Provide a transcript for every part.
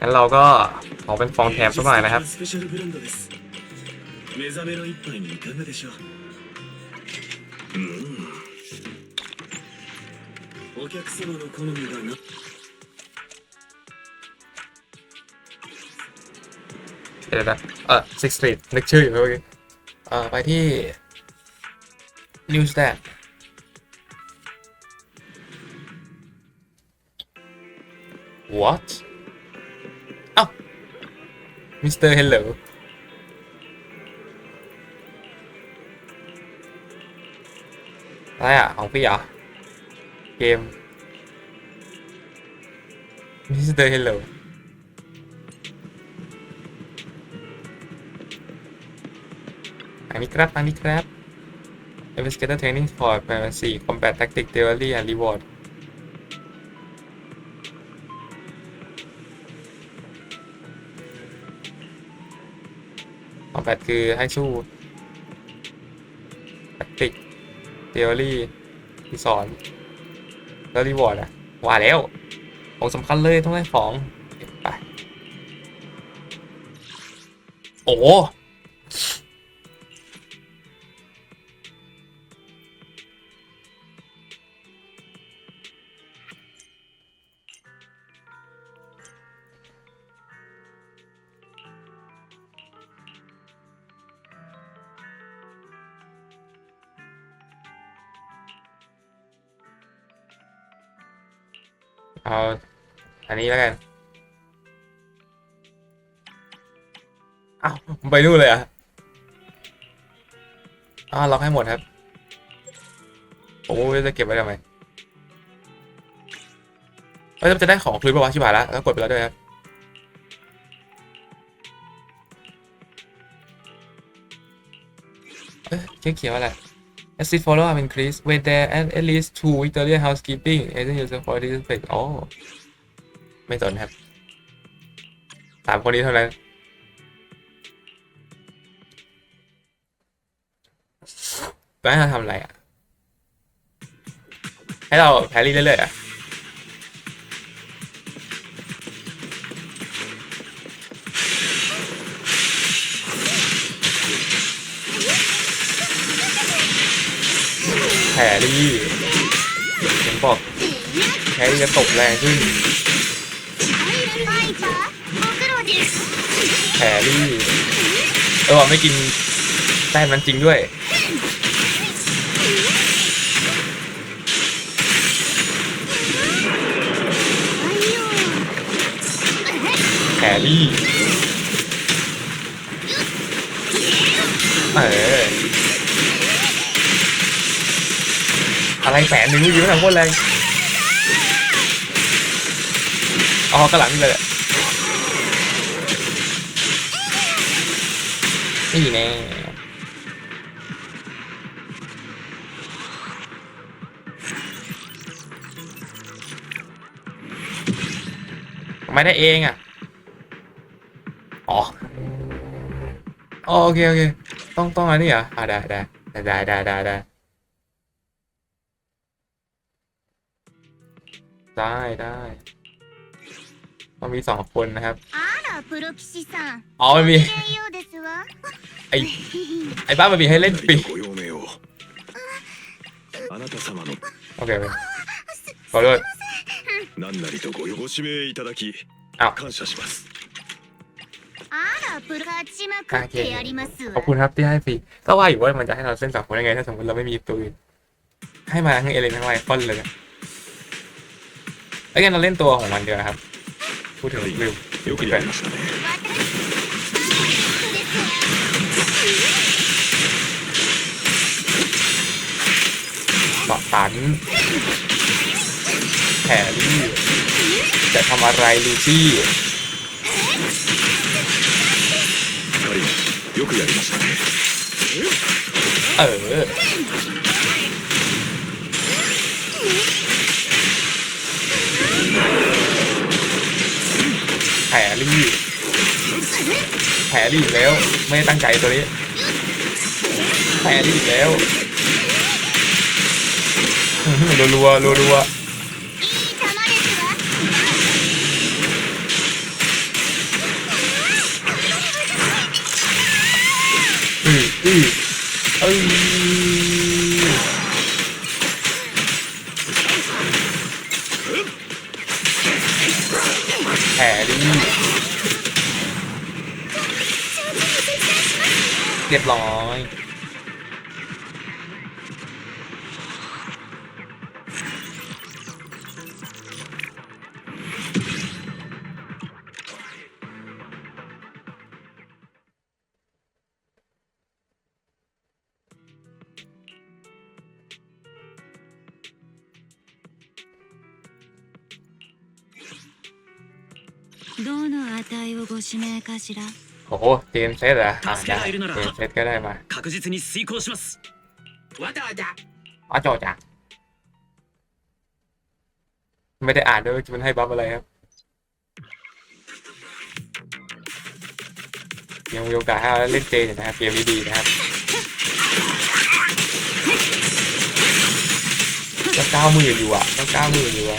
งั้นเราก็ขอเป็นฟองแถมสักหน่อยนะครับเดี๋ยวนะเออซิกสตรีทนึกชื่ออยู่เมื่อกี้เออไปที่นิวสแตท Mr. Hello อะไรอะ ของพี่เหรอ เกม Mr. Hello อันนี้ครับอันนี้ครับ Investigator Training for Privacy Combat Tactic Theory and Reward คือให้สู้ Tactic Theory ที่สอนแล้วรีวอร์ดอะว่าแล้ว ของสำคัญเลยต้องได้ของไปโอ้ เอาอันนี้แล้วกันเอ้าไปนู่นเลยอะอ้าวล็อกให้หมดครับผมจะเก็บไว้ทำไมเอ้ยจะได้ของคืนป่าวะชิบหายแล้วแล้วกดไปแล้วด้วยครับเอ้ยเขียนเขียนว่าอะไร Assist follow up increase when there and at least two Victorian housekeeping agent user for this effect อ๋อไม่สนครับสามคนนี้เท่านั้นแล้วให้เราทำอะไรอะ ให้เราแพรรี่เรื่อยๆอะ แผลรี่ผมบอกแค่จะตกแรงขึ้นแผลรี่เออไม่กินแต้มนั้นจริงด้วยแผลรี่เออ อะไรแฝนหนึ่งเมื่อกี้มันทำโคตรแรงอ๋อกระหลังเลยนี่แน่ไม่ได้เองอะ อ๋ออ๋อโอเค โอเค ต้องต้องอันนี้เหรออ่าได้ได้ได้ได้ได้ได้ ได้ได้มันมีสองคนนะครับ あらプロ騎士さん อ๋อ มันมี ごきげんようですわ ไอไอ้บ้านมันมีให้เล่นฟรี ご用命をあなた様の โอเคโอเคขอโทษ 何なりとごご指名いただきあ感謝しますあらプロ勝ちまくってやります ขอบ わ คุณครับที่ให้ฟรีก็ว่าอยู่ว่ามันจะให้เราเส้นสามคนยังไง ถ้าสมมติเราไม่มีตัวอื่น ให้มาทั้งเอเลนทั้งไลฟอนเลยนะ แล้วกันเราเล่นตัวของมันเดียวนะครับ พูดถึงวิว よくやりましたねเกาะตันแผรี่ จะทำอะไรลูซี่ カリンよくやりましたね เออ แผลรีแผลรีแล้ว ไม่ตั้งใจตัวนี้ แผลรีแล้ว รัวรัวรัวรัวอืออือเอ้ย ยบร้อย どの値をご指名かしら โอ้โหทีมเซตเหรออะได้ทีมเซตก็ได้มาว้าจอจ้ะไม่ได้อ่านด้วยมันให้บัฟอะไรครับ ยังมีโอกาสให้เราเล่นเจอยู่นะครับเกมนี้ดีนะครับก็เก้าหมื่นอยู่อะก็เก้าหมื่นอยู่อะ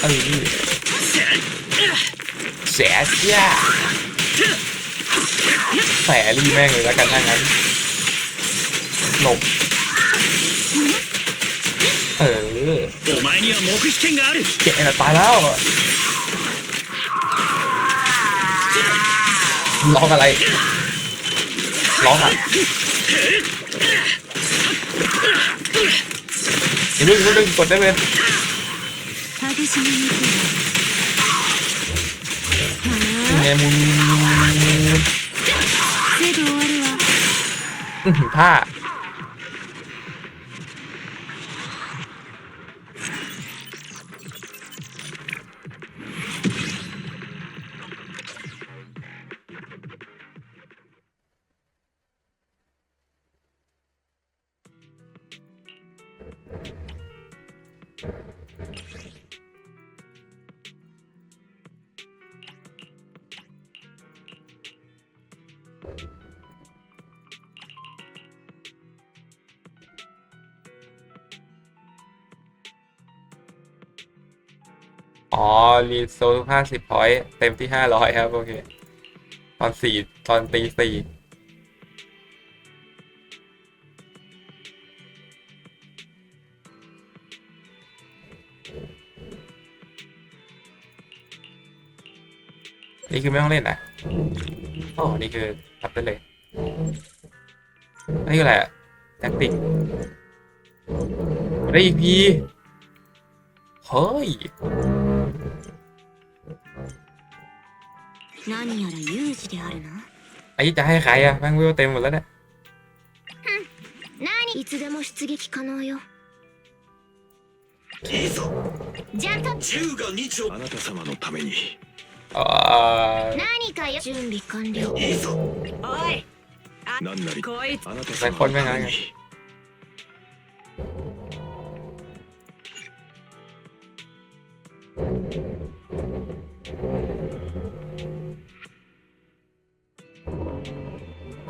เออเสียเสีย แผลรีแม่งเลยแล้วกันถ้างั้น หลบ เออเจ็บไอ้ตายแล้วร้องอะไรร้องอะอย่าลืมกดได้ไหม ไงมุนผ้า อ๋อ รีโซลห้าสิบพอยต์เต็มที่ห้าร้อยครับ โอเค ตอนสี่ตอนตีสี่นี่คือไม่ต้องเล่นนะอ๋อนี่คือทับได้เลยนนี้คืออะไรอะแท็กติกได้อีกพีเฮ้ย 何やら有事であるな ไอ้จะให้ใครอะแม่งวิวเต็มหมดแล้วเนี่ย 何いつでも出撃可能よいいぞじゃあと銃が2丁あなた様のために เอ่อ 何かよ準備完了いいぞおい何なりこいつあなた様のために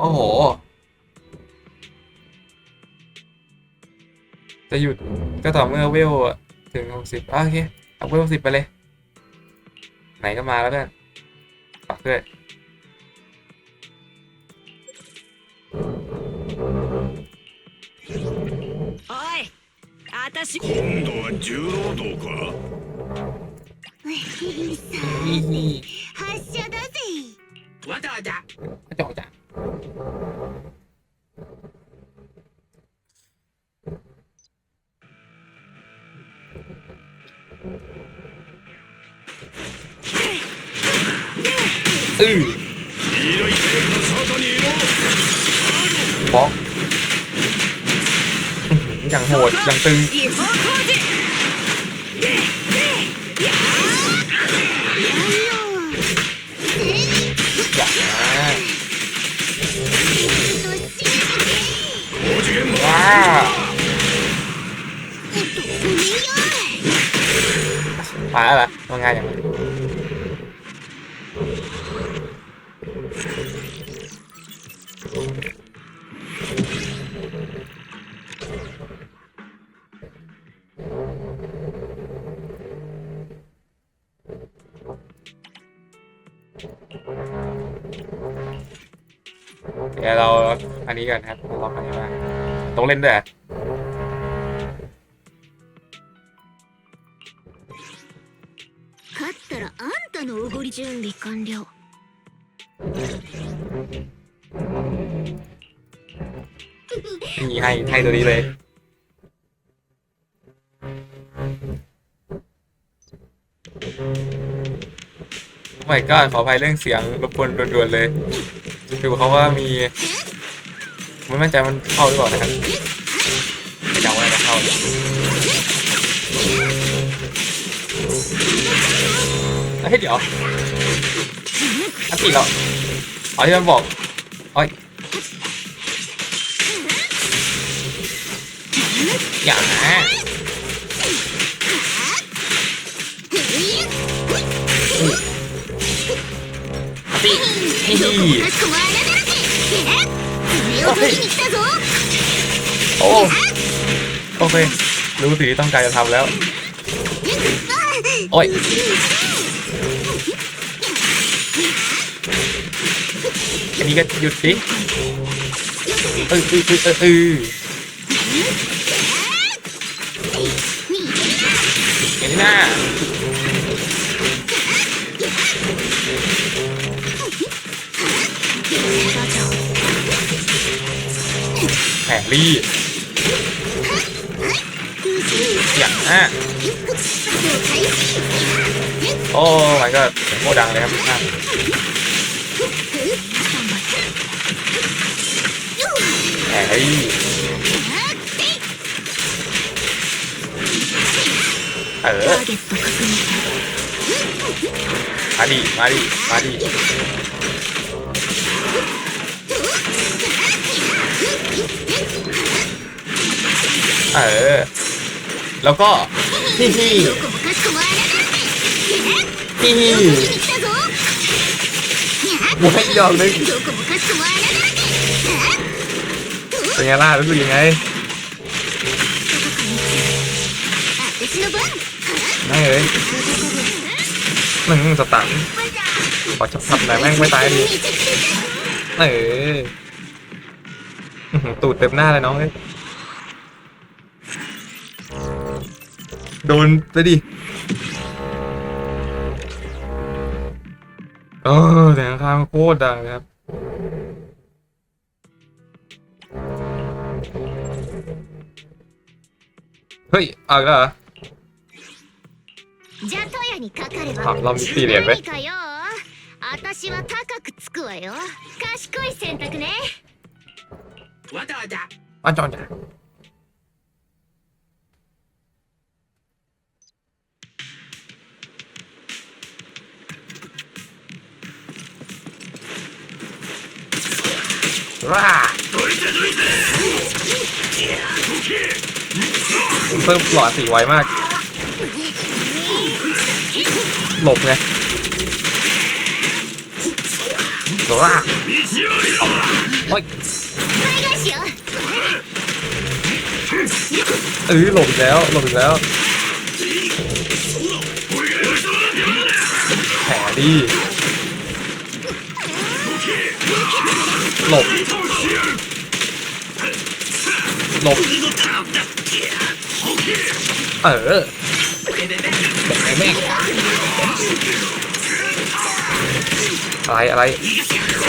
โอ้โห จะหยุดก็ต่อเมื่อเวลถึงหกสิบโอเคเอาเวลสิบไปเลย ไหนก็มาแล้วเพื่อนฝากด้วย おい私今度は重労働か発射だぜわたわた กระจอก อือฟ็อย่างโหดอย่างตึงอย่าว้าตายแล้วมันง่ายอย่างนี้ เดี๋ยวเราอันนี้กันครับล็อกอันนี้มาต้องเล่นด้วยเหรอ 勝ったらあんたのおごり準備完了 มีให้ให้ตัวนี้เลย โอ้ my god ขออภัยเรื่องเสียงรบกวนด่วนๆเลย ดูเขาว่ามีไม่มั่นใจมันเข้าหรือเปล่านะครับไม่เดาว่าจะเข้าเฮ้ยเดี๋ยวอันติเราอ๋อที่มันบอกอ๋ออย่างนะ โอ้โอเครู้สิ่งที่ต้องการจะทำแล้ว โอ้ยอันนี้ก็หยุดสิเออเออเออเออ ข่งรีอย่างฮะโอ้มันก็โคตรดังเลยครับท่านแข่งรีเออมาดิมาดิมาดิ เออ แล้วก็พี่พี่พี่พี่ไม่ยอมเลยเป็นไงล่ะรู้สึกยังไงไม่เลยหนึ่งสตันขอจับทำบหน่แม่งไม่ตายดิเออตูดเต็มหน้าเลยน้องเลย โดนไปดิเออเสียงข้างโคตรดังครับ เฮ้ยเอาอีกแล้วเหรอ じゃとやにかかれあばラミッティリアね何かよ私は高くつくわよ賢い選択ねわたわた อ้าวจอน ว้าเพิ่มหลอดสีไวมาก หลบไงว้าโอ้ยเออหลบแล้ว หลบแล้วแผลดีหลบ หลบเออแม่งแม่งอะไรอะไร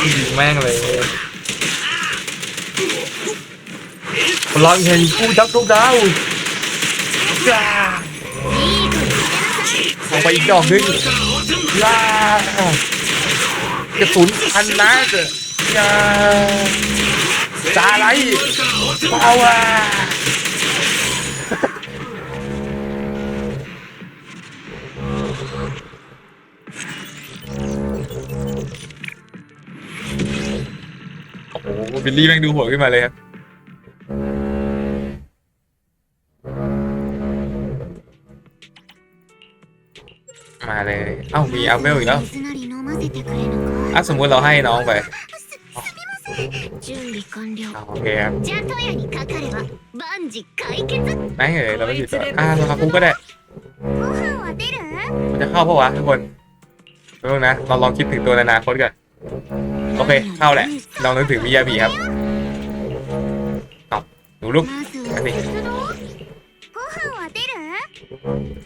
ยิงแม่งเลยพลังแห่งผู้จับทุกดาวจ้าลงไปอีกดอกหนึงจ้ากระสุนพันนัดจ้า ซาไรเปล่าว่ะโอ้โหบิลลี่แม่งดูหัวขึ้นมาเลยครับมาเลย เอ้ามีอัพเวลอีกแล้วอะสมมุติเราให้น้องไป 準備完了 อ่ะโอเคครับ じゃとやにかかれば万事解決 ไม่เอ๋ยเราไม่ผิดหรอกอ่ะเราคาคุก็ได้ ご飯は出る มันจะเข้าปะวะทุกคนเพิ่งนะ เราลองคิดถึงตัวในอนาคตก่อนโอ อเค เข้าแหละลองนึกถึงมิยาบิครับเอาหนูลูก まずは何鉄道ご飯は出る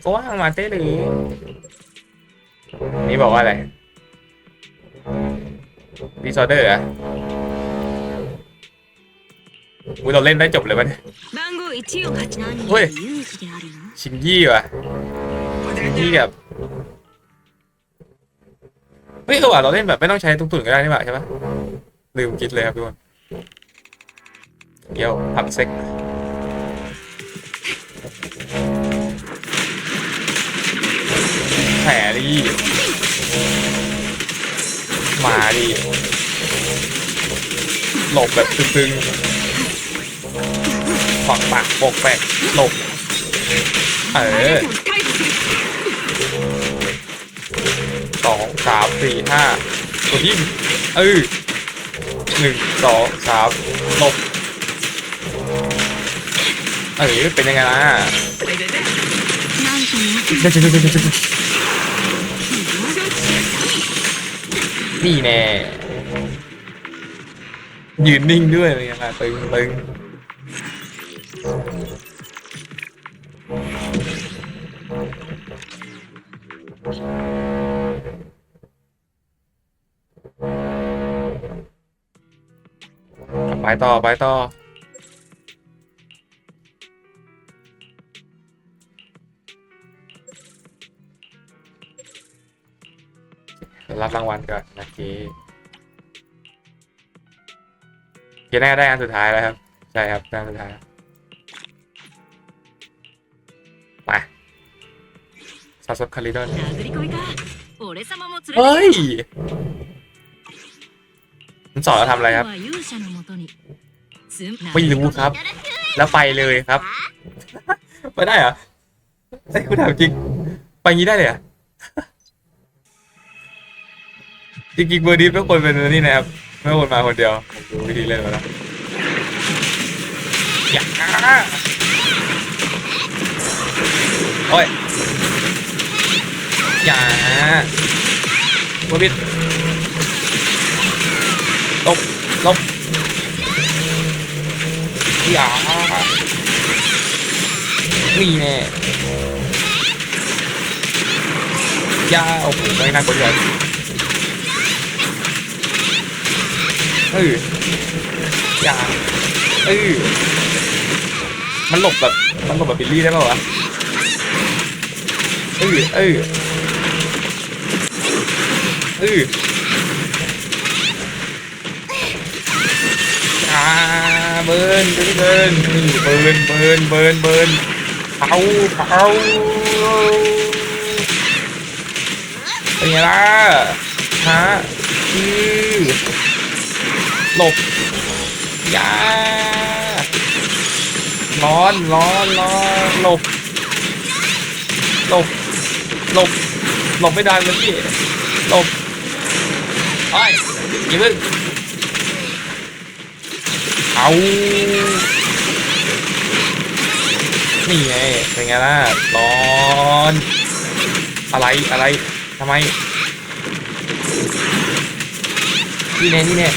ก็ว่างมาเต้หรือนี่บอกว่าอะไรดิซอเดอร์อะ อุ้ยเราเล่นได้จบเลยวะเนี่ยเฮ้ยชิงยี่ว่ะชิงยี่กับเฮ้ยเออว่ะเราเล่นแบบไม่ต้องใช้ทุกตุ่นก็ได้นี่หว่าใช่ปะลืมคิดเลยครับทุกคนเดี๋ยวพับเซ็กแผลดีมาดีหลบแบบตึงๆ ขวางปากปกแปกตกเออสองสามสี่ห้าตัวที่เออหนึ่งสองสามลบเออเป็นยังไงล่ะนี่แน่ยืนนิ่งด้วยเป็นยังไงตึงตึง ไปต่อไปต่อ รับรางวัลก่อนนะกี้พี่แน่ได้อันสุดท้ายแล้วครับ ใช่ครับได้สุดท้ายไปซาซุคาริโดอนเฮ้ย คุณสอนเราทำอะไรครับ ไม่รู้ครับ แล้วไปเลยครับ ไปได้เหรอไอ้คุณถามจริง ไปงี้ได้เลยอะจริงๆเบอร์ดิเป็นคนเป็นนี่นะครับไม่คนมาคนเดียวดูวิธีเล่นมาแล้วอย่าโอ้ยอย่าโมบิด ลบลบอย่านี่แน่ยาโอ้โหไม่น่ากลัวเลยเออยาเออมันหลบแบบมันหลบแบบบิลลี่ได้ป่าวะเออเออเออ อ่าเบิร์นเบิร์นเบิร์นเบิร์นเบิร์นเบิร์นเบิร์นเผาเผาเป็นไงล่ะฮะอือหลบยาร้อนร้อนร้อนหลบหลบหลบหลบไม่ได้เลยพี่หลบไอ้ยอย่าเพิ่ง เอานี่ไงเป็นไงล่ะร้อนอะไรอะไรทำไมนี่แน่นี่แน่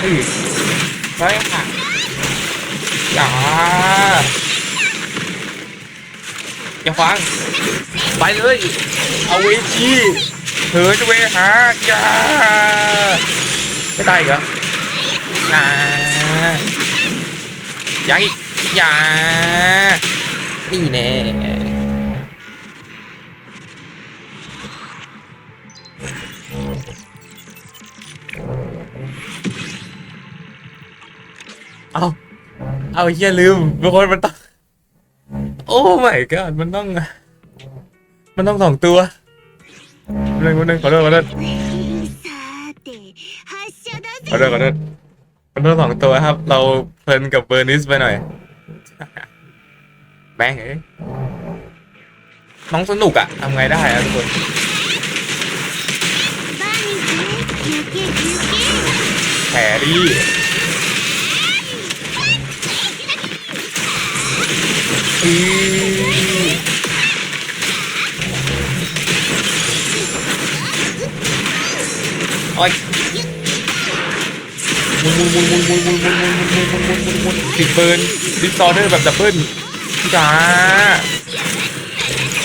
เฮ้ยไปค่ะอย่าอย่าฟังไปเลยเอาเวทีเถินเวหาจ้าไม่ตายเหรออ่า อย่าอีกอย่านี่แน่เอาเอาเฮียลืมบางคนมันต้อง โอ้ my god มันต้อง มันต้องสองตัวหนึ่งหนึ่งขอโทษขอโทษขอโทษขอโทษ มันต้องสองตัวครับ เราเพลินกับเบอร์นิสไปหน่อย แบงเอ้ยน้องสนุกอะทำไงได้อะทุกคน แผลดีอือโอ๊ย มุนมุนมุนมุนมุนมุนมุนมุนมุนมุนมุนมุนมุนมุนติดเบิร์นดิสออเดอร์แบบดับเบิลจ้า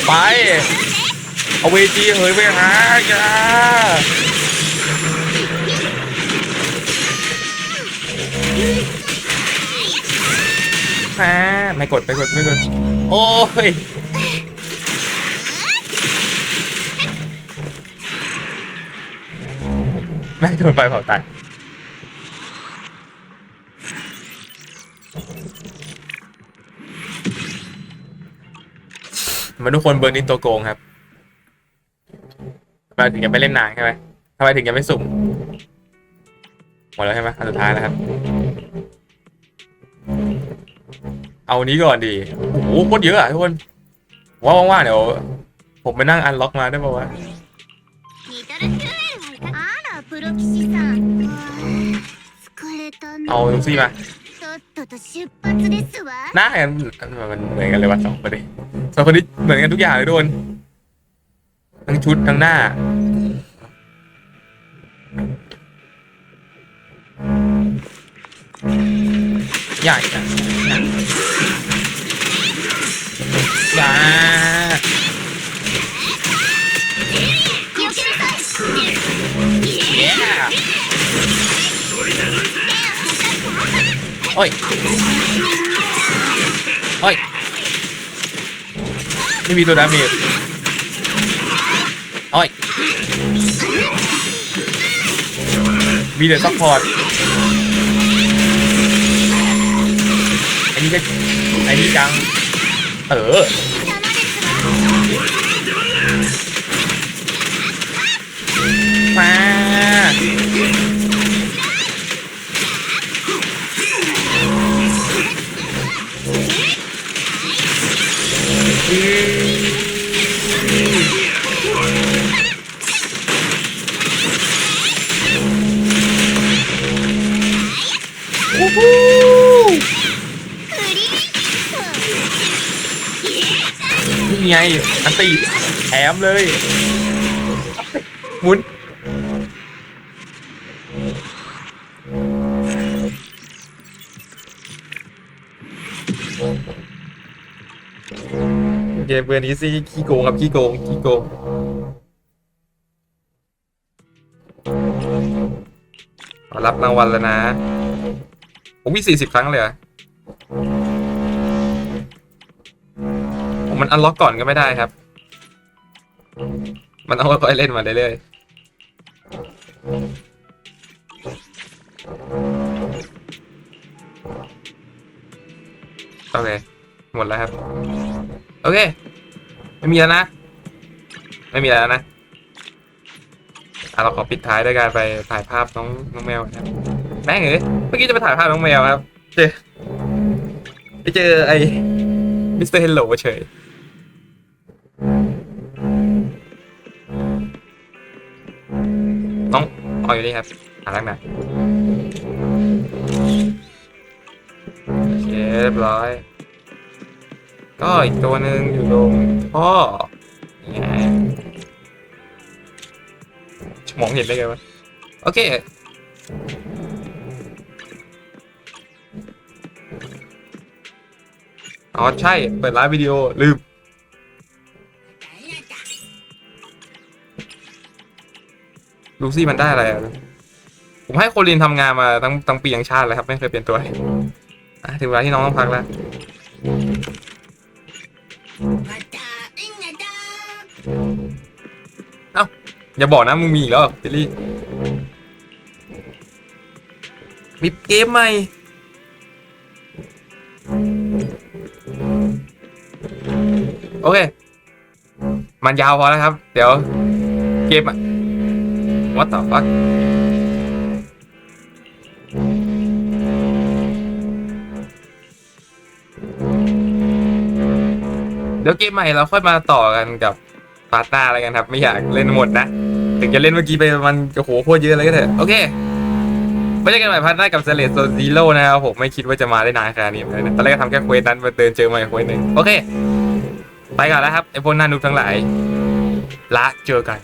ไปเอาเวจีเฮ้ยไปหาจ้าแหมไม่กดไม่กดไม่กดโอ้ยแม่โดนไฟเผาตายทำไมาทุกคนเบอร์นี้ตัวโกงครับทำไมถึงยังไม่เล่นนานใช่ไหมทำไมถึงยังไม่สุ่มหมดแล้วใช่ไหมอันสุดท้ายแล้วครับ เอานี้ก่อนดีโอ้โหโคตรเยอะอะทุกคนว่าว่าเดี๋ยวผมไปนั่งอันล็อกมาได้ป่าวะเอาลูซี่มา หน้ากันมันเหมือนกันเลยว่ะสองคนนี้สองคนนี้เหมือนกันทุกอย่างเลยทุกคนทั้งชุดทั้งหน้าอย่าอย่าอย่าอย่า โอ้ยโอ้ยไม่มีตัวดาเมจโอ้ยมีแต่ซัพพอร์ตอันนี้ก็อันนี้จัง เออมา ไง อันตีแถมเลย หมุน เกมเบอร์นี้สิขี้โกงครับขี้โกงขี้โกงรับรางวัลแล้วนะ ผมมีสี่สิบครั้งเลยอผ มันอันล็อกก่อนก็ไม่ได้ครับ มันต้องค่อยๆเล่นมาเรื่อยๆโอเค หมดแล้วครับ โอเค ไม่มีแล้วนะ ไม่มีแล้วนะอะเราขอปิดท้ายด้วยการไปถ่ายภาพน้องน้องแมวครับแม่งเอ้ยเมื่อกี้จะไปถ่ายภาพน้องแมวครับ เจอไปเจอไอ้มิสเตอร์เฮลโลเฉย องเอาอยู่นี่ครับหาลักหนะโอเคเรียบร้อย ก็อีกตัวหนึ่งอยู่ตรงพ่อนี่ไงมองเห็นได้ไงวะ โอเคอ๋อใช่ เปิดไลฟ์วิดีโอ ลืม ลูซี่มันได้อะไรอะผมให้โคลินทำงานมาตั้งตั้งปียังชาติเลยครับ ไม่เคยเปลี่ยนตัวอะถึงเวลาที่น้องต้องพักแล้ว เอ้า อย่าบอกนะมึงมีอีกแล้วเหรอเจลลี่มีเกมใหม่โอเค มันยาวพอแล้วครับ เดี๋ยว เกมอะ What the fuck เดี๋ยวเกมใหม่เราค่อยมาต่อกันกับปาร์ตหน้าอะไรกันครับ ไม่อยากเล่นหมดนะ ถึงจะเล่นเมื่อกี้ไปมันโอ้โหโคตรเยอะเลยก็เถอะ โอเคไม่ใช่กันใหม่พาร์ทหน้ากับเซเลสโซซีโร่นะครับผมไม่คิดว่าจะมาได้นานขนาดนี้เหมือนกันนะตอนแรกก็ทำแค่เควสนั้นมาเดินเจอใหม่เควสหนึ่งโอเค ไปก่อนแล้วครับไอพวกหน้านุกทั้งหลายละเจอกัน